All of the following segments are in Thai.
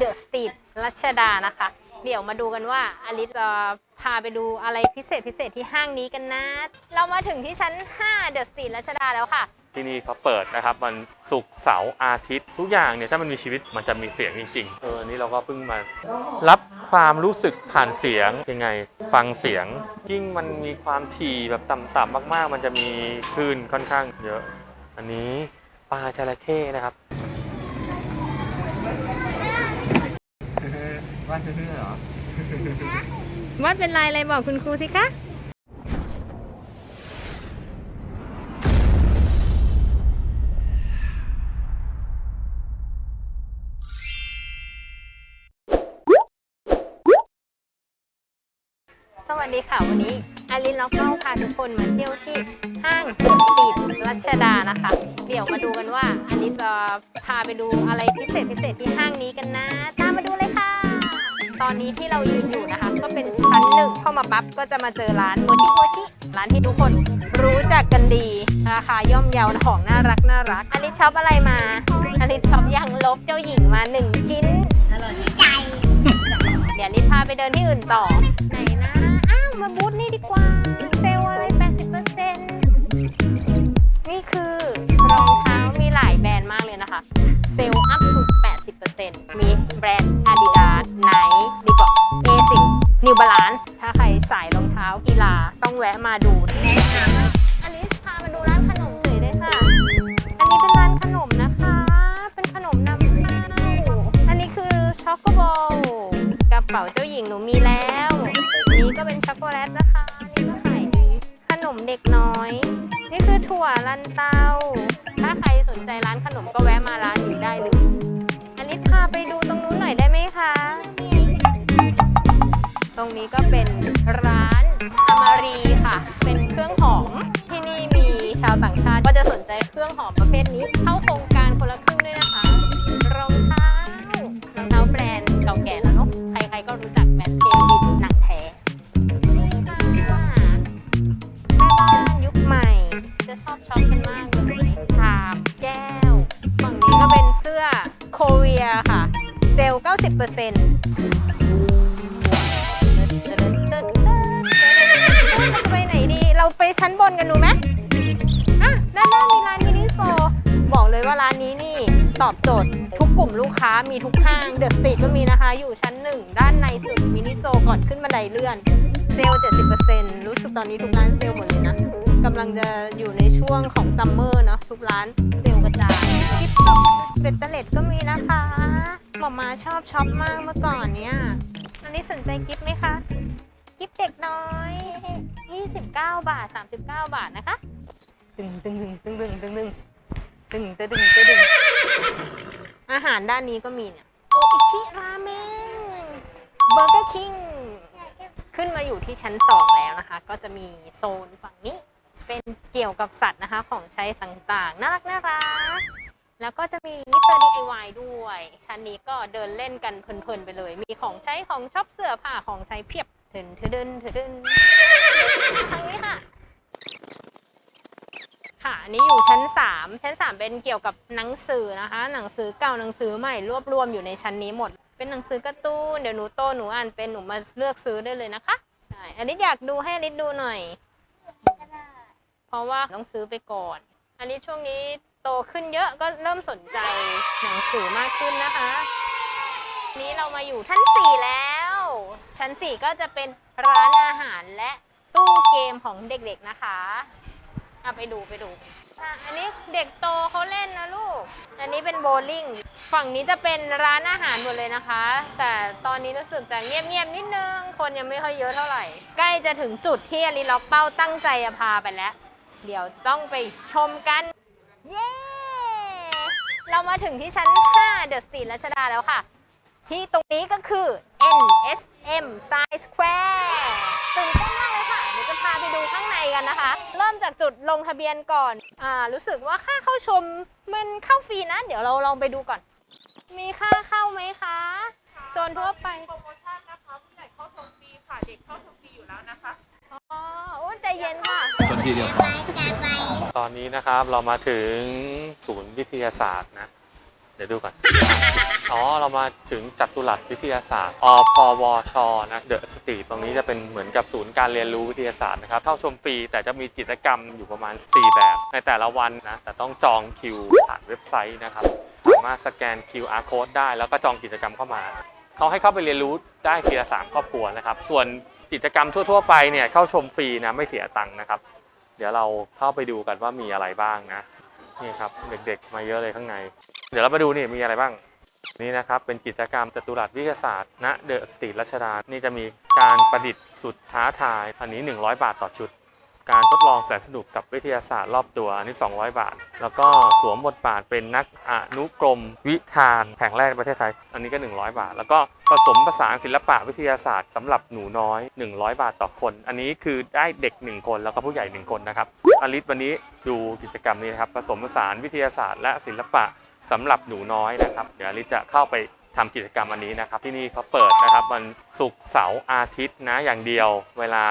เดอะสตรีทรัชดานะคะ เดี๋ยวมาดูกันว่าอลิซจะพาไปดูอะไรพิเศษพิเศษที่ห้างนี้กันนะ เรามาถึงที่ชั้น 5 เดอะสตรีทรัชดาแล้วค่ะ ที่นี่เขาเปิดนะครับมันศุกร์เสาร์อาทิตย์ ทุกอย่างเนี่ยถ้ามันมีชีวิตมันจะมีเสียงจริงๆ เออนี่เราก็เพิ่งมา รับความรู้สึกผ่านเสียงยังไง ฟังเสียง ยิ่งมันมีความถี่แบบต่ำๆมากๆ มันจะมีคลื่นค่อนข้างเยอะ อันนี้ปลาจระเข้นะครับ ว่าซื้อเหรอวัดเป็นลายอะไรบอกคุณครูสิคะสวัสดีค่ะ วันนี้อารินแล้วก็พาทุกคนมาเที่ยวที่ห้างสตรีทรัชดานะคะ เดี๋ยวมาดูกันว่าอารินจะพาไปดูอะไรพิเศษพิเศษที่ห้างนี้กันนะ ตามมาดูเลยค่ะ ตอนนี้ที่เรายืนอยู่นะคะ ก็เป็นชั้นหนึ่งเข้ามาปั๊บก็จะมาเจอร้านโมชิโมชิร้านที่ทุกคนรู้จักกันดี ราคาย่อมเยาของน่ารักน่ารักอลิซช็อปอะไรมาอลิซช็อปยางลบเจ้าหญิงมาหนึ่งชิ้นใจเดี๋ยวลิซพาไปเดินที่อื่นต่อ ไหนนะ อ้าวมาบูธนี่ดีกว่าเซลล์อะไร80%นี่คือรองเท้ามีหลายแบรนด์มากเลยนะคะ เซลล์อัพถึง80%มีแบรนด์ Adidas Nike งแวะมาดูอันนี้พามาดูร้านขนมเฉยเลยค่ะ อันนี้เป็นร้านขนมนะคะ เป็นขนมนำเข้าอันนี้คือช็อกโกบอลกระเป๋าเจ้าหญิงหนูมีแล้ว นี่ก็เป็นช็อกโกแลตนะคะนี่ก็ขายดี ขนมเด็กน้อย นี่คือถั่วลันเตา ถ้าใครสนใจร้านขนมก็แวะมาร้านนี้ได้เลยอันนี้พาไปดูตรงนู้นหน่อยได้ไหมคะ ตรงนี้ก็เป็นร้านอมารีค่ะ เป็นเครื่องหอมที่นี่มีชาวต่างชาติก็จะสนใจเครื่องหอมประเภทนี้เข้า ขึ้นบันไดเลื่อนเซลล์70%รู้สึกตอนนี้ทุกร้านเซลล์หมดเลยนะกำลังจะอยู่ในช่วงของซัมเมอร์เนอะทุกร้านเซลล์กระจายกิฟต์ช็อปเบ็ดเตล็ดก็มีนะคะหมอมาชอบช็อปมากเมื่อก่อนเนี่ยอันนี้สนใจกิฟต์ไหมคะกิฟต์เด็กน้อย 29 บาท 39 บาทนะคะตึงตึงตึงตึงตึงตึงตึงตึงตึงตึงตึงอาหารด้านนี้ก็มีเนี่ยโออิชิราเมงเบอร์เกอร์คิง ขึ้นมาอยู่ที่ชั้น 2 แล้วนะคะ ก็จะมีโซนฝั่งนี้เป็นเกี่ยวกับสัตว์นะคะ ของใช้ต่างๆน่ารักน่ารักแล้วก็จะมีมิสเตอร์ DIY ด้วย ชั้นนี้ก็เดินเล่นกันเพลินๆไปเลย มีของใช้ของชอบเสื้อผ้าของใช้เพียบเถินเถินเถินทางนี้ค่ะ ค่ะอันนี้อยู่ชั้น 3 ชั้น 3 เป็นเกี่ยวกับหนังสือนะคะ หนังสือเก่าหนังสือใหม่รวบรวมอยู่ในชั้นนี้หมด เป็นหนังสือการ์ตูนเดี๋ยวหนูโตหนูอ่านเป็นหนูมาเลือกซื้อได้เลยนะคะ ใช่อันนี้อยากดูให้อลิศดูหน่อย เพราะว่าต้องซื้อไปก่อนอันนี้ช่วงนี้โตขึ้นเยอะก็เริ่มสนใจหนังสือมากขึ้นนะคะ นี้เรามาอยู่ชั้น4แล้ว ชั้น4ก็จะเป็นร้านอาหารและตู้เกมของเด็กๆนะคะ อาไปดูไปดูอะอันนี้เด็กโตเขาเล่นนะลูก อันนี้เป็นโบว์ลิ่ง ฝั่งนี้จะเป็นร้านอาหารหมดเลยนะคะ แต่ตอนนี้รู้สึกจะเงียบๆนิดนึง คนยังไม่ค่อยเยอะเท่าไหร่ ใกล้จะถึงจุดที่อลิล็อกเป้าตั้งใจจะพาไปแล้ว เดี๋ยวต้องไปชมกัน เย้ เรามาถึงที่ชั้น 5 เดอะสตรีทรัชดาแล้วค่ะ ที่ตรงนี้ก็คือ NSM Science Square ไปดูข้างในกันนะคะ เริ่มจากจุดลงทะเบียนก่อน อ่า รู้สึกว่าค่าเข้าชมมันเข้าฟรีนะ เดี๋ยวเราลองไปดูก่อน มีค่าเข้าไหมคะ โซนทั่วไป โปรโมชั่นนะคะผู้ใหญ่เข้าชมฟรีค่ะ เด็กเข้าชมฟรีอยู่แล้วนะคะ อ๋อโอ้ใจเย็นค่ะ จนทีเดียวพอ ตอนนี้นะครับเรามาถึงศูนย์วิทยาศาสตร์นะ เดี๋ยวดูก่อน อ๋อ เรามาถึงจัตุรัสวิทยาศาสตร์อพวช นะเดอะสตรีตรงนี้จะเป็นเหมือนกับศูนย์การเรียนรู้วิทยาศาสตร์นะครับ เข้าชมฟรี แต่จะมีกิจกรรมอยู่ประมาณ 4 แบบ ในแต่ละวันนะ แต่ต้องจองคิวผ่านเว็บไซต์นะครับ สามารถสแกน QR code ได้ แล้วก็จองกิจกรรมเข้ามา เขาให้เข้าไปเรียนรู้ได้ทีละสามครอบครัวนะครับ ส่วนกิจกรรมทั่ว ๆ ไปเนี่ยเข้าชมฟรีนะไม่เสียตังค์นะครับ เดี๋ยวเราเข้าไปดูกันว่ามีอะไรบ้างนะ นี่ครับเด็กๆ มาเยอะเลยข้างใน เดี๋ยวเราไปดูนี่มีอะไรบ้าง นี่นะครับเป็นกิจกรรมจตุรัสวิทยาศาสตร์ ณเดอะสตรีทรัชดา นี่จะมีการประดิษฐ์สุดท้าทาย อันนี้ 100 บาทต่อชุด การทดลองแสนสนุกกับวิทยาศาสตร์รอบตัวอันนี้ 200 บาท แล้วก็สวมบทบาทเป็นนักอนุกรมวิธานแห่งแรกในประเทศไทย อันนี้ก็ 100 บาท แล้วก็ผสมผสานศิลปะวิทยาศาสตร์สำหรับหนูน้อย 100 บาทต่อคน อันนี้คือได้เด็ก 1 คนแล้วก็ผู้ใหญ่ 1 คนนะครับอลิสวันนี้ดูกิจกรรมนี้นะครับผสมผสานวิทยาศาสตร์และศิลปะ สำหรับหนูน้อยนะครับ เดี๋ยวลิจะเข้าไปทำกิจกรรมอันนี้นะครับ ที่นี่เขาเปิดนะครับวันศุกร์เสาร์อาทิตย์นะอย่างเดียวเวลา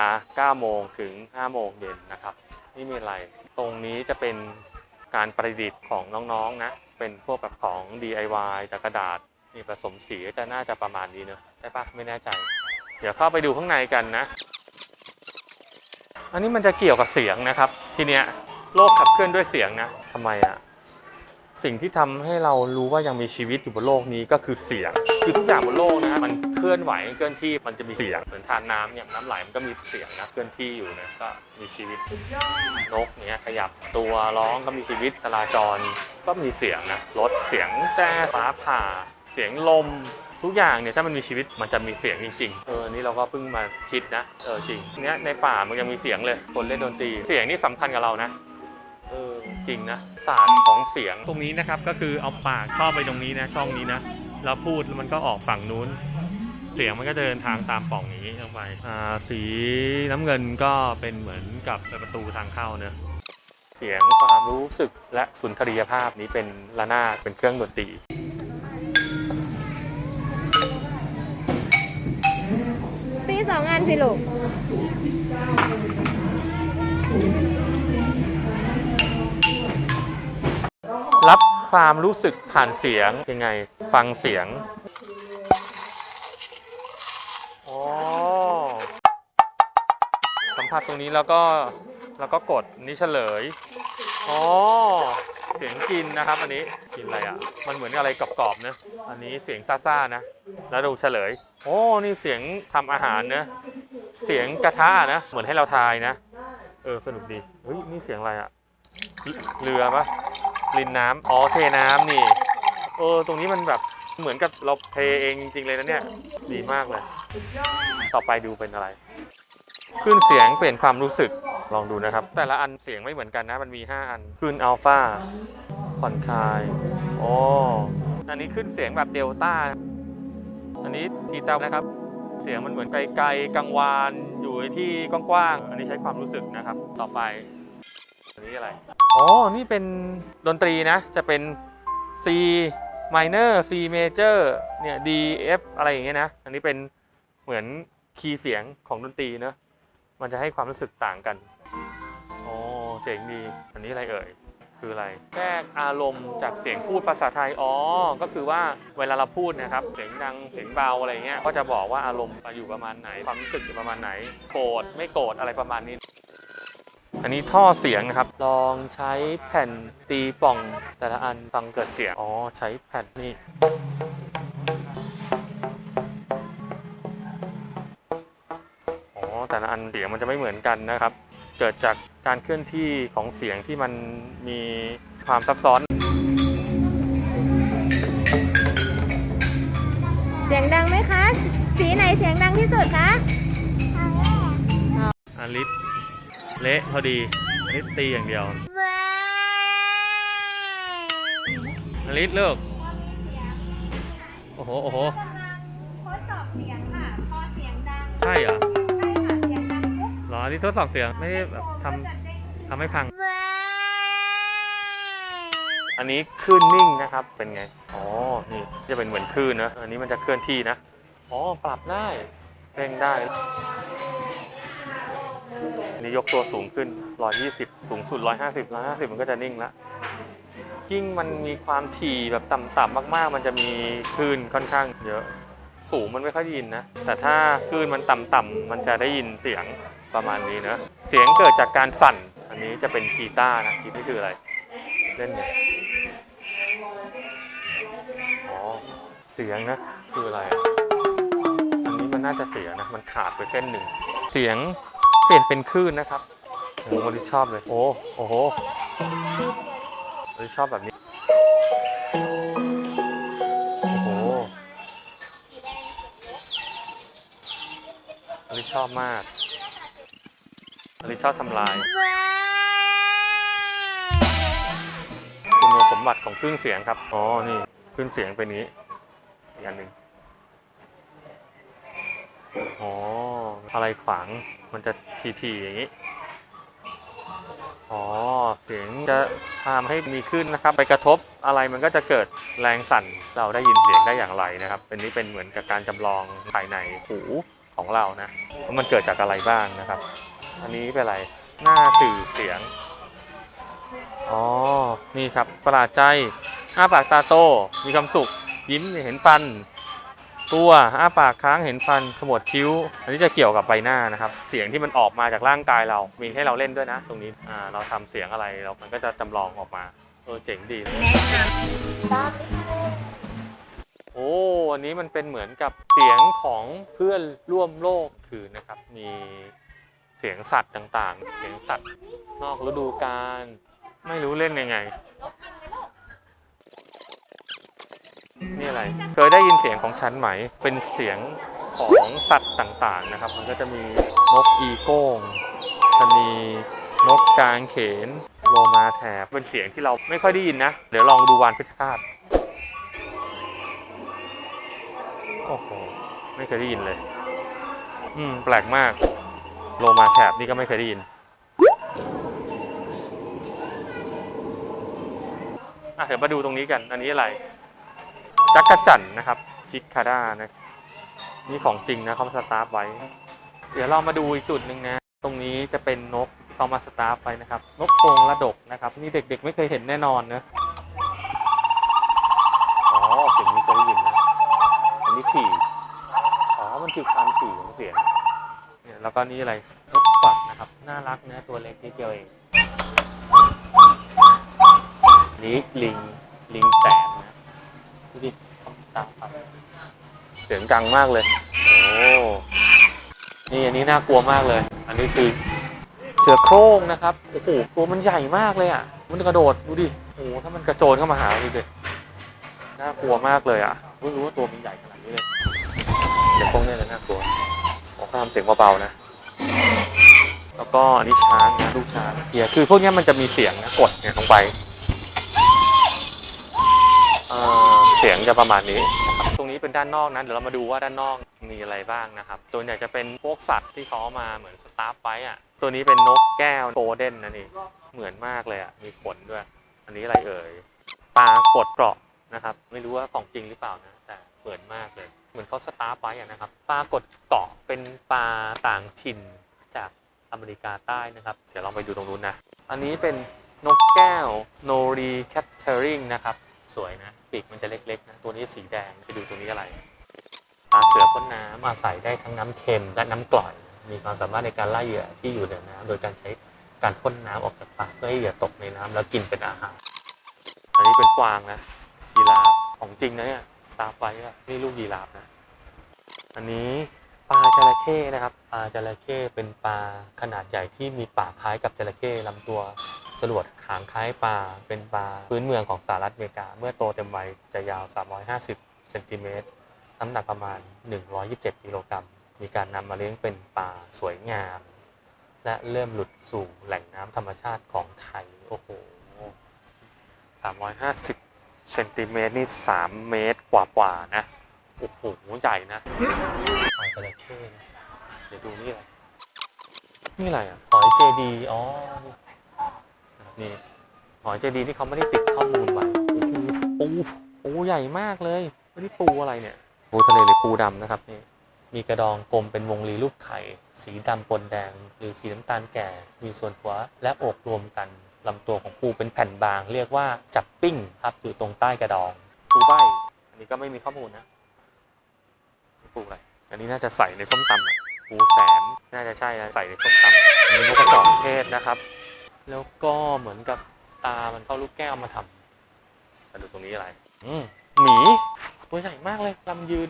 9 โมงถึง 5 โมงเย็นนะครับนี่มีอะไร ตรงนี้จะเป็นการประดิษฐ์ของน้องๆนะเป็นพวกแบบของ DIY จากกระดาษนี่ผสมสีก็จะน่าจะประมาณนี้เนอะใช่ปะไม่แน่ใจ เดี๋ยวเข้าไปดูข้างในกันนะ อันนี้มันจะเกี่ยวกับเสียงนะครับ ทีเนี้ยโลกขับเคลื่อนด้วยเสียงนะทำไมอะ สิ่งที่ทำให้เรารู้ว่ายังมีชีวิตอยู่บนโลกนี้ก็คือเสียง คือทุกอย่างบนโลกนะมันเคลื่อนไหวเคลื่อนที่มันจะมีเสียงเหมือนทานน้ำเนี่ยน้ำไหลมันก็มีเสียงนะเคลื่อนที่อยู่นะก็มีชีวิตนกเนี่ยขยับตัวร้องก็มีชีวิตจราจรก็มีเสียงนะรถเสียงแต่ฟ้าผ่าเสียงลมทุกอย่างเนี่ยถ้ามันมีชีวิตมันจะมีเสียงจริงๆ เออ นี่เราก็เพิ่งมาคิดนะ เออจริง เนี้ยในป่ามันยังมีเสียงเลย คนเล่นดนตรี เสียงนี่สำคัญกับเรานะ ริงนะศาสตร์ของเสียงตรงนี้นะครับก็คือเอาปากเข้าไปตรงนี้นะช่องนี้นะแล้วพูดมันก็ออกฝั่งนู้น เสียงมันก็เดินทางตามป่องนี้ลงไปอ่าสีน้ำเงินก็เป็นเหมือนกับประตูทางเข้าเนอะเสียงความรู้สึกและสุนทรียภาพนี้เป็นระนาดเป็นเครื่องดนตรีตีสองอันสิลูก ความรู้สึกผ่านเสียงยังไง ฟังเสียงอ๋อสัมผัสตรงนี้แล้วก็แล้วก็กดนี่เฉลยอ๋อเสียงกินนะครับ อันนี้กินอะไรอะ มันเหมือนอะไรกรอบๆเนะ อันนี้เสียงซ่าๆนะ แล้วดูเฉลย โอ้นี่เสียงทำอาหารนะ เสียงกระทะนะ เหมือนให้เราทายนะ เออสนุกดีเฮ้ยนี่เสียงอะไรอะ เรือปะ รินน้ำอ๋อเทน้ำนี่ เออ ตรงนี้มันแบบเหมือนกับเราเทเองจริงๆเลยนะเนี่ย ดีมากเลย ต่อไปดูเป็นอะไรคลื่นเสียงเปลี่ยนความรู้สึก ลองดูนะครับ แต่ละอันเสียงไม่เหมือนกันนะ มันมี 5 อันคลื่นอัลฟาผ่อนคลายอ๋ออันนี้ขึ้นเสียงแบบเดลต้า อันนี้ทีเตานะครับ เสียงมันเหมือนไกลๆกังวาน อยู่ในที่กว้างๆ อันนี้ใช้ความรู้สึกนะครับ ต่อไป อันนี้อะไร อ๋อ นี่เป็นดนตรีนะ จะเป็น C minor C major เนี่ย D F อะไรอย่างเงี้ยนะ อันนี้เป็นเหมือนคีย์เสียงของดนตรีเนอะมันจะให้ความรู้สึกต่างกัน โอ้เจ๋งดี อันนี้อะไรเอ่ย คืออะไรแทรกอารมณ์จากเสียงพูดภาษาไทย อ๋อ ก็คือว่าเวลาเราพูดนะครับ เสียงดัง เสียงเบาอะไรเงี้ย ก็จะบอกว่าอารมณ์อยู่ประมาณไหน ความรู้สึกอยู่ประมาณไหน โกรธ ไม่โกรธ อะไรประมาณนี้ อันนี้ท่อเสียงนะครับ ลองใช้แผ่นตีป่องแต่ละอันฟังเกิดเสียง อ๋อ ใช้แผ่นนี่อ๋อ แต่ละอันเสียงมันจะไม่เหมือนกันนะครับ เกิดจากการเคลื่อนที่ของเสียงที่มันมีความซับซ้อน เสียงดังไหมคะ สีไหนเสียงดังที่สุดคะอลิส เละพอดีอลิสตีอย่างเดียวอลิสเลิกโอ้โห โอ้โห ทดสอบเสียงค่ะ พอเสียงดังใช่เหรอใช่ค่ะเสียงดังปุ๊บเหรออันนี้ทดสอบเสียงไม่ได้แบบทำทำให้พัง อันนี้คลื่นนิ่งนะครับ เป็นไง อ๋อ นี่จะเป็นเหมือนคลื่นนะ อันนี้มันจะเคลื่อนที่นะ อ๋อ ปรับได้ เร่งได้ นี่ยกตัวสูงขึ้น 120 สูงสุด 150 150 มันก็จะนิ่งละยิ่งมันมีความถี่แบบต่ำๆมากๆ มันจะมีคลื่นค่อนข้างเยอะ สูงมันไม่ค่อยได้ยินนะ แต่ถ้าคลื่นมันต่ำๆมันจะได้ยินเสียงประมาณนี้นะเสียงเกิดจากการสั่น อันนี้จะเป็นกีตาร์นะกีตาร์คืออะไร เล่นเนี่ยอ๋อ เสียงนะ คืออะไรอะอันนี้มันน่าจะเสียนะ มันขาดไปเส้นหนึ่ง เสียง เปลี่ยนเป็นคลื่นนะครับโอ้โหชอบเลย โอ้โอ้โหชอบแบบนี้ โอ้โหชอบมากอลิชอบทำลายคุณสมบัติของคลื่นเสียงครับ อ๋อ นี่คลื่นเสียงเป็นนี้ อีกอันหนึ่งอ๋อ อะไรขวาง มันจะทีๆอย่างนี้ อ๋อ เสียงจะทำให้มีขึ้นนะครับ ไปกระทบอะไรมันก็จะเกิดแรงสั่น เราได้ยินเสียงได้อย่างไรนะครับ เป็นนี้เป็นเหมือนกับการจำลองภายในหูของเรานะว่ามันเกิดจากอะไรบ้างนะครับ อันนี้เป็นอะไร หน้าสื่อเสียง อ๋อ นี่ครับ ประหลาดใจ อ้าปากตาโต มีความสุข ยิ้มเห็นฟัน ตัวอ้าปากค้างเห็นฟันขมวดคิ้ว อันนี้จะเกี่ยวกับใบหน้านะครับ เสียงที่มันออกมาจากร่างกายเรา มีให้เราเล่นด้วยนะ ตรงนี้อ่าเราทำเสียงอะไรเรามันก็จะจำลองออกมา เออเจ๋งดีโอ้อันนี้มันเป็นเหมือนกับเสียงของเพื่อนร่วมโลกคือนะครับ มีเสียงสัตว์ต่างๆ เสียงสัตว์นอกฤดูกาลไม่รู้เล่นยังไง นี่อะไร เคยได้ยินเสียงของฉันไหม เป็นเสียงของสัตว์ต่างๆนะครับ มันก็จะมีนกอีโก้งชนีนกกางเขนโลมาแถบเป็นเสียงที่เราไม่ค่อยได้ยินนะ เดี๋ยวลองดูวานเพชรฆาตโอ้โหไม่เคยได้ยินเลย อืม แปลกมาก โลมาแถบนี่ก็ไม่เคยได้ยินอะเดี๋ยวมาดูตรงนี้กัน อันนี้อะไร จักรจั่นนะครับ ชิคาด้านะนี่ของจริงนะเขามาสตาร์ฟไว้ เดี๋ยวเรามาดูอีกจุดหนึ่งนะ ตรงนี้จะเป็นนกที่เขามาสตาร์ฟไว้นะครับ นกโกงระดกนะครับ นี่เด็กๆ ไม่เคยเห็นแน่นอนนะอ๋อเสียงนี้เคยได้ยินนะอันนี้ถี่อ๋อมันคือความถี่ของเสียงเนี่ยแล้วก็นี่อะไรนกกวักนะครับ น่ารักนะตัวเล็กนิดเดียวเองนี่ลิงลิงแสนนะ ดูดิตาร์ครับเสียงดังมากเลย โอ้นี่อันนี้น่ากลัวมากเลย อันนี้คือเสือโคร่งนะครับ โอ้โห ตัวมันใหญ่มากเลยอะ มันกระโดดดูดิ โอ้โห ถ้ามันกระโจนเข้ามาหาดูดิ น่ากลัวมากเลยอะไม่รู้ว่าตัวมันใหญ่ขนาดนี้เลยเดี๋ยวพวกเนี้เลยน่ากลัวผมก็ทำเสียงเบาๆนะ แล้วก็อันนี้ช้างนะลูกช้างเฮียคือพวกนี้มันจะมีเสียงนะกดเนี่ยลงไปอ่อเสียงจะประมาณนี้นะครับตรงนี้เป็นด้านนอกนะเดี๋ยวเรามาดูว่าด้านนอกมีอะไรบ้างนะครับ ตัวใหญ่จะเป็นพวกสัตว์ที่เขาเอามาเหมือนสตาร์ฟไว้อะตัวนี้เป็นนกแก้วโกลเด้นนั่นเองเหมือนมากเลยอะมีขนด้วย อันนี้อะไรเอ่ยปลากดเกราะนะครับ ไม่รู้ว่าของจริงหรือเปล่านะแต่เหมือนมากเลย เหมือนเขาสตาร์ฟไว้อะนะครับปลากดเกาะเป็นปลาต่างถิ่นจากอเมริกาใต้นะครับ เดี๋ยวลองไปดูตรงนู้นนะ อันนี้เป็นนกแก้วโนรีแคทเทอริงนะครับ สวยนะ ปีกมันจะเล็กๆนะตัวนี้สีแดงไปดูตัวนี้อะไรปลาเสือพ่นน้ำอาศัยได้ทั้งน้ำเค็มและน้ำกร่อย มีความสามารถในการล่าเหยื่อที่อยู่ในน้ำโดยการใช้การพ่นน้ำออกจากปากเพื่อให้เหยื่อตกในน้ำแล้วกินเป็นอาหาร อันนี้เป็นกวางนะยีราฟของจริงนะเนี่ยสตาฟไว้อะนี่ลูกยีราฟนะอันนี้ปลาจระเข้นะครับปลาจระเข้เป็นปลาขนาดใหญ่ที่มีปากคล้ายกับจระเข้ลำตัว รวดหางคล้ายปลาเป็นปลาพื้นเมืองของสหรัฐอเมริกา เมื่อโตเต็มวัยจะยาว 350เซนติเมตรน้ำหนักประมาณ 127กิโลกรัม มีการนำมาเลี้ยงเป็นปลาสวยงาม และเริ่มหลุดสู่แหล่งน้ำธรรมชาติของไทย โอ้โห 350เซนติเมตรนี่ 3 เมตรกว่าๆนะ โอ้โห ใหญ่นะหอยจระเข้นะเดี๋ยวดูนี่อะไรนี่อะไรอะหอยเจดี อ๋อ นี่หอเจดีที่เขาไม่ได้ติดข้อมูลไว้โอ้โหปูปูใหญ่มากเลยไม่ได้ปูอะไรเนี่ย ปูทะเลหรือปูดำนะครับนี่มีกระดองกลมเป็นวงรีรูปไข่ สีดำปนแดง หรือสีน้ำตาลแก่ มีส่วนหัวและอกรวมกันลำตัวของปูเป็นแผ่นบาง เรียกว่าจับปิ้งครับอยู่ตรงใต้กระดอง ปูใบอันนี้ก็ไม่มีข้อมูลนะ ปูอะไรอันนี้น่าจะใส่ในส้มตำปูแสมน่าจะใช่นะใส่ในส้มตำอันนี้นกกระจอกเทศนะครับ แล้วก็เหมือนกับตามันเข้าลูกแก้วมาทำมาดูตรงนี้อะไรอืมหมีตัวใหญ่มากเลยลำยืน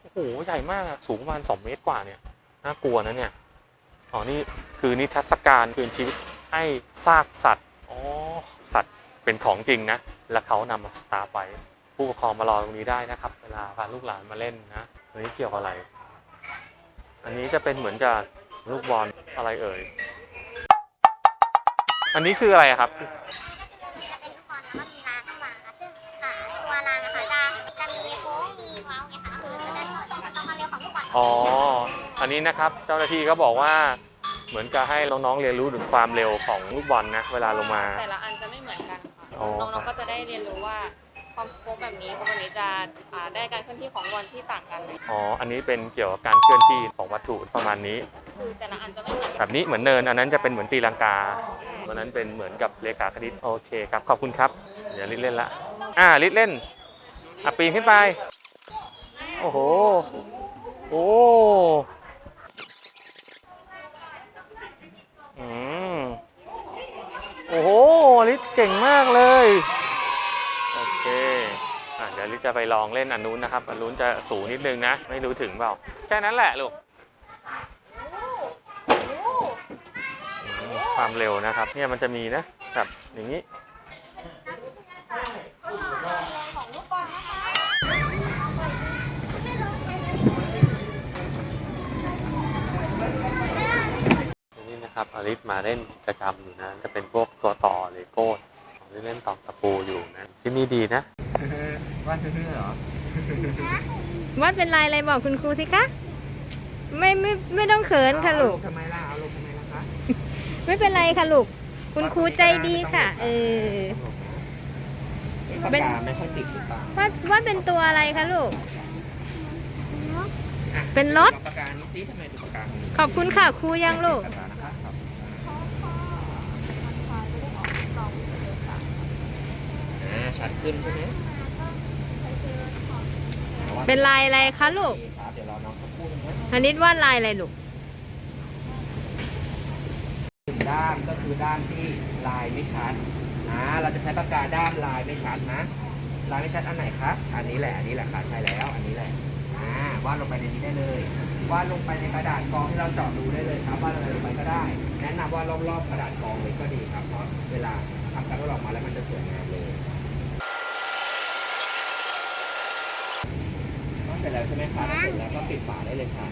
โอ้โห ใหญ่มากอะสูงประมาณสองเมตรกว่าเนี่ย น่ากลัวนะเนี่ย อ๋อ นี่คือนิทรรศการคืนชีวิตให้ซากสัตว์ อ๋อ สัตว์เป็นของจริงนะ แล้วเขานำมาสตาร์ฟไว้ผู้ปกครองมารอตรงนี้ได้นะครับ เวลาพาลูกหลานมาเล่นนะอันนี้เกี่ยวกับอะไร อันนี้จะเป็นเหมือนกับลูกบอลอะไรเอ่ย อันนี้คืออะไรอะครับ จะเป็นลูกบอลแล้วก็มีรางข้างหลังค่ะซึ่งอ่าตัวรางอะค่ะจะจะมีโค้งมีเว้าไงค่ะคือจะตรงต่อความเร็วของลูกบอลอ๋อ อันนี้นะครับเจ้าหน้าที่ก็บอกว่าเหมือนกับให้น้องๆเรียนรู้ถึงความเร็วของลูกบอลนะเวลาลงมา แต่ละอันจะไม่เหมือนกันค่ะอ๋อน้องๆก็จะได้เรียนรู้ว่าความโค้งแบบนี้โค้งแบบนี้จะอ่าได้การเคลื่อนที่ของบอลที่ต่างกันเลยอ๋อ อันนี้เป็นเกี่ยวกับการเคลื่อนที่ของวัตถุประมาณนี้ คือแต่ละอันจะไม่เหมือนกันแบบนี้เหมือนเนิน อันนั้นจะเป็นเหมือนตีลังกาอันนั้นเป็นเหมือนกับเลขาคณิตโอเคครับ ขอบคุณครับ เดี๋ยวลิศเล่นละ อ่าลิศเล่นอะปีนขึ้นไป โอ้โห โอ้อืมโอ้โหลิศเก่งมากเลย โอเคอะเดี๋ยวลิศจะไปลองเล่นอันนู้นนะครับ อันนู้นจะสูงนิดนึงนะ ไม่รู้ถึงเปล่า แค่นั้นแหละลูก อืม ความเร็วนะครับ เนี่ยมันจะมีนะแบบอย่างนี้นี่นะครับอลิสมาเล่นกิจกรรมอยู่นะ จะเป็นพวกตัวต่อเลโก้ของที่เล่นต่อตะปูอยู่นะ ที่นี่ดีนะว่าซื่อๆเหรอวาดเป็นลายอะไรบอกคุณครูสิคะ ไม่ไม่ไม่ต้องเขินค่ะลูกเอาลงทำไมล่ะเอาลงทำไมล่ะคะ ไม่เป็นไรค่ะลูก คุณครูใจดีค่ะ เออปากเป็นกาไม่ค่อยติดหรือเปล่าวาดวาดเป็นตัวอะไรคะลูกอะเป็นรถลองปากกานี้สิทำไมดูปากกาของหนูขอบคุณค่ะครูยังลูก ปากกานะคะครับอ่าชัดขึ้นใช่ไหมเป็นลายอะไรคะลูก ครับเดี๋ยวรอน้องสักครู่นึงนะ อันนี้วาดลายอะไรลูก หนึ่ง ด้านก็คือด้านที่ลายไม่ชัดอ่าเราจะใช้ปากกาด้านลายไม่ชัดนะ ลายไม่ชัดอันไหนครับ อันนี้แหละ อันนี้แหละค่ะใช่แล้ว อันนี้แหละอ่าวาดลงไปในนี้ได้เลยวาดลงไปในกระดาษกองที่เราเจาะรูได้เลยครับวาดอะไรลงไปก็ได้ แนะนำว่ารอบๆกระดาษกองเลยก็ดีครับ เพราะเวลาทำการทดลองมาแล้วมันจะสวยงามเลยวาดเสร็จแล้วใช่ไหมคะถ้าเสร็จแล้วก็ปิดฝาได้เลยครับ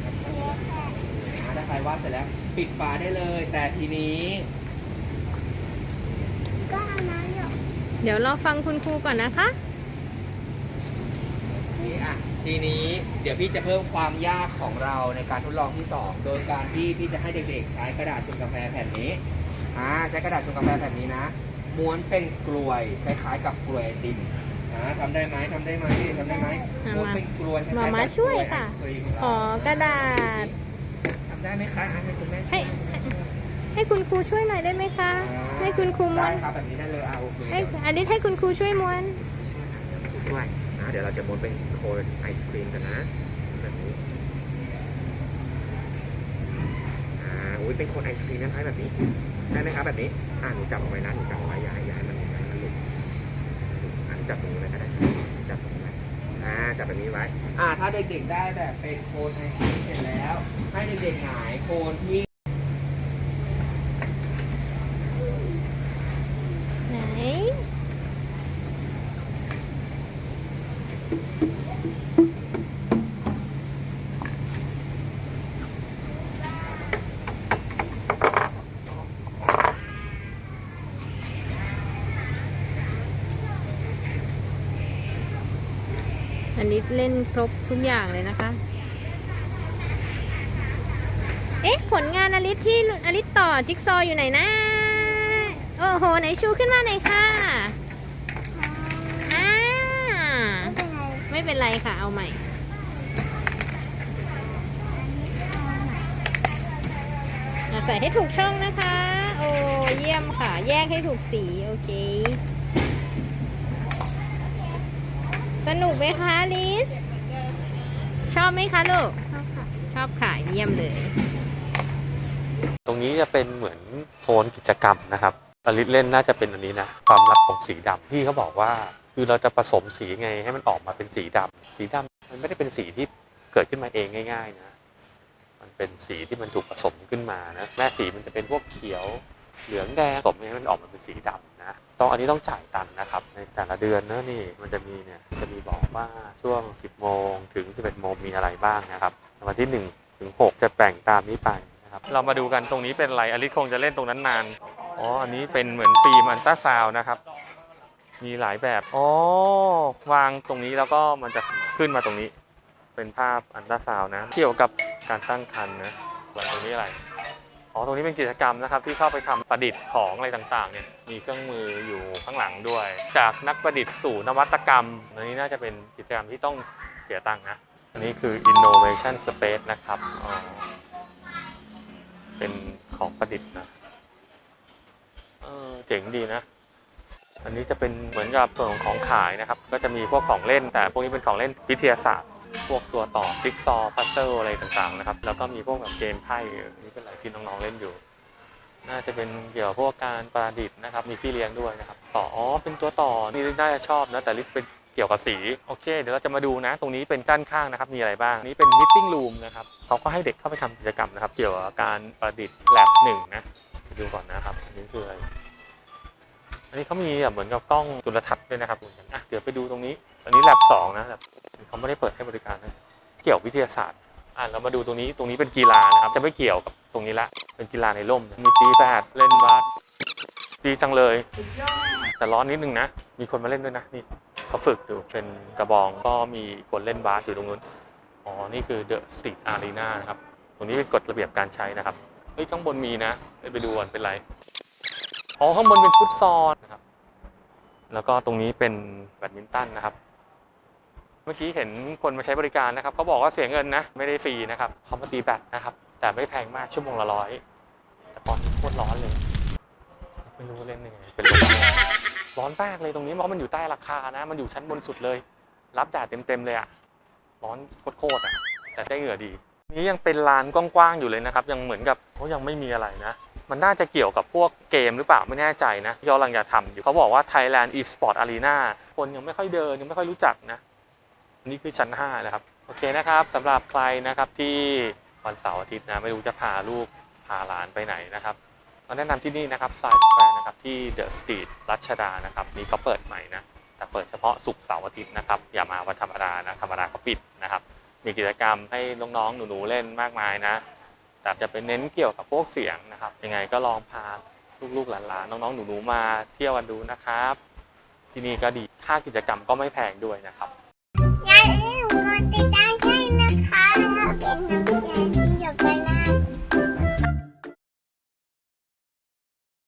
อ่าถ้าใครวาดเสร็จแล้วปิดฝาได้เลย แต่ทีนี้ ก็เอาน้ำหยดเดี๋ยวเราฟังคุณครูก่อนนะคะ นี่อะทีนี้เดี๋ยวพี่จะเพิ่มความยากของเราในการทดลองที่2โดยการที่พี่จะให้เด็กๆ ใช้กระดาษชงกาแฟแผ่นนี้อ่าใช้กระดาษชงกาแฟแผ่นนี้นะม้วนเป็นกลวยคล้ายๆกับกลวยไอติมนะทำได้ไหมทำได้ไหมทำได้ไหมอะม้วนเป็นกลวยคล้ายๆกับมาม่าช่วยค่ะกล้ไอศกรีมของขเรา อกระดาษทำ ได้ไหมคะอะให้คุณแม่ช่ให้วยให้คุณครูช่วยหน่อยได้ไหมคะอ่าให้คุณครูม้วได้นครับแบบนี้ได้เลยอะโอเคให้อันนี้ให้คุณครูช่วยม้วนด้วยนะเดี๋ยวเราจะม้วนเป็นโคนไอศครีมกันนะแบบนี้อ่าอุ้ยเป็นคนไอศครีมคล้ายๆแบบนี้ได้ไหมครับแบบนี้อ่าหนูจับเอาไว้นะหนูจับเอาไว้อย่าให้อย่าให้มันอย่าให้มันหลุดอ่าหนูจับตรงนี้ไว้ก็ได้จับตรงนี้ไว้อ่า จับแบบนี้ไว้ อ่า ถ้าเด็กๆได้แบบเป็นโคนไอเห็นแล้ว ให้เด็กๆหงายโคนที่ ไหน อั นนี้เล่นครบทุกอย่างเลยนะคะ เอ๊ะ ผลงานอลิสที่อลิสต่อจิ๊กซอว์อยู่ไหนนะ โอ้โห ไหนชูขึ้นมาหน่อยค่ะอ่าไม่เป็นไรไม่เป็นไรค่ะ เอาใหม่อะใส่ให้ถูกช่องนะคะ โอ้ เยี่ยมยี่ยมค่ะ แยกให้ถูกสี โอเค สนุกไหมคะลิส ชอบไหมคะลูก ชอบค่ะ ชอบค่ะเยี่ยมเลย ตรงนี้จะเป็นเหมือนโซนกิจกรรมนะครับอลิสเล่นน่าจะเป็นอันนี้นะ ความลับของสีดำที่เขาบอกว่า คือเราจะผสมสีไงให้มันออกมาเป็นสีดำสีดำมันไม่ได้เป็นสีที่เกิดขึ้นมาเองง่าย ๆ นะ มันเป็นสีที่มันถูกผสมขึ้นมานะ แม่สีมันจะเป็นพวกเขียว เหลืองแดงผสมให้มันออกมาเป็นสีดำนะ ต้องอันนี้ต้องจ่ายตังค์นะครับ ในแต่ละเดือนเนอะนี่มันจะมีเนี่ยจะมีบอกว่าช่วง 10 โมงถึง 11 โมงมีอะไรบ้างนะครับวันที่ 1 ถึง 6 จะแบ่งตามนี้ไปนะครับเรามาดูกันตรงนี้เป็นอะไรอลิสคงจะเล่นตรงนั้นนานอ๋ออันนี้เป็นเหมือนฟิล์มอันตราซาวนะครับ มีหลายแบบอ๋อวางตรงนี้แล้วก็มันจะขึ้นมาตรงนี้ เป็นภาพอันตราซาวนะ เกี่ยวกับการตั้งครรภ์นะส่วนตรงนี้อะไร อ๋อตรงนี้เป็นกิจกรรมนะครับที่เข้าไปทำประดิษฐ์ของอะไรต่างๆเนี่ยมีเครื่องมืออยู่ข้างหลังด้วย จากนักประดิษฐ์สู่นวัตกรรมอันนี้น่าจะเป็นกิจกรรมที่ต้องเสียตังค์นะอันนี้คือ innovation space นะครับอ๋อเป็นของประดิษฐ์นะเออเจ๋งดีนะอันนี้จะเป็นเหมือนกับส่วนของของขายนะครับ ก็จะมีพวกของเล่น แต่พวกนี้เป็นของเล่นวิทยาศาสตร์ พวกตัวต่อจิ๊กซอว์พัซเซิลอะไรต่างๆนะครับ แล้วก็มีพวกแบบเกมไพ่นี่เป็นอะไร ที่น้องๆเล่นอยู่ น่าจะเป็นเกี่ยวกับพวกการประดิษฐ์นะครับ มีพี่เลี้ยงด้วยนะครับ ต่ออ๋อเป็นตัวต่อนี่น่าจะชอบนะแต่ลิสเป็นเกี่ยวกับสีโอเค เดี๋ยวเราจะมาดูนะ ตรงนี้เป็นด้านข้างนะครับ มีอะไรบ้างนี่เป็น meeting room นะครับเขาก็ให้เด็กเข้าไปทำกิจกรรมนะครับ เกี่ยวกับการประดิษฐ์ lab หนึ่งนะไปดูก่อนนะครับอันนี้คืออะไรอันนี้เขามีแบบเหมือนกับกล้องจุลทรรศน์ด้วยนะครับอะเดี๋ยวไปดูตรงนี้ อันนี้ lab สองนะ lab เขาไม่ได้เปิดให้บริการนะเกี่ยววิทยาศาสตร์ อะเรามาดูตรงนี้ตรงนี้เป็นกีฬานะครับจะไม่เกี่ยวกับตรงนี้ละ เป็นกีฬาในร่ม มีตีแบดเล่นบาสดีจังเลย แต่ร้อนนิดนึงนะ มีคนมาเล่นด้วยนะนี่เขาฝึกอยู่เป็นกระบองก็มีคนเล่นบาสอยู่ตรงนู้นอ๋อนี่คือ The Street Arena นะครับตรงนี้เป็นกฎระเบียบการใช้นะครับเฮ้ยข้างบนมีนะเดี๋ยไปดูก่อนเป็นไรอ๋อข้างบนเป็นฟุตซอลนะครับแล้วก็ตรงนี้เป็นแบดมินตันนะครับ มื่อกี้เห็นคนมาใช้บริการนะครับเขาบอกว่าเสียเงินนะไม่ได้ฟรีนะครับเขามาตีแบตนะครับ แต่ไม่แพงมากชั่วโมงละร้อยแต่ตอนนี้โคตรร้อนเลยไม่รู้เล่นยังไงเป็นลมร้อนมากเลยตรงนี้เพราะมันอยู่ใต้ราคานะ มันอยู่ชั้นบนสุดเลย รับแดดเต็มๆเลยอะร้อนโคตรๆอะแต่ได้เหงื่อดีนี้ยังเป็นลานกว้างๆอยู่เลยนะครับ ยังเหมือนกับเขายังไม่มีอะไรนะ มันน่าจะเกี่ยวกับพวกเกมหรือเปล่าไม่แน่ใจนะที่เขากำลังจะทำอยู่เขาบอกว่า Thailand Esport Arena คนยังไม่ค่อยเดินยังไม่ค่อยรู้จักนะ นนี้คือชั้น5นะครับ โอเคนะครับสำหรับใครนะครับที่วันเสาร์อาทิตย์นะไม่รู้จะพาลูกพาหลานไปไหนนะครับมาแนะนำที่นี่นะครับไซส์แควร์นะครับที่เดอะสตรีทรัชดานะครับนี่ก็เปิดใหม่นะแต่เปิดเฉพาะศุกร์เสาร์อาทิตย์นะครับอย่ามาวันธรรมดานะธรรมดาก็ปิดนะครับมีกิจกรรมให้น้องๆหนูๆเล่นมากมายนะแต่จะเป็นเน้นเกี่ยวกับพวกเสียงนะครับยังไงก็ลองพาลูกๆหลานๆน้องๆหนูๆมาเที่ยวกันดูนะครับ ที่นี่ก็ดีค่ากิจกรรมก็ไม่แพงด้วยนะครับ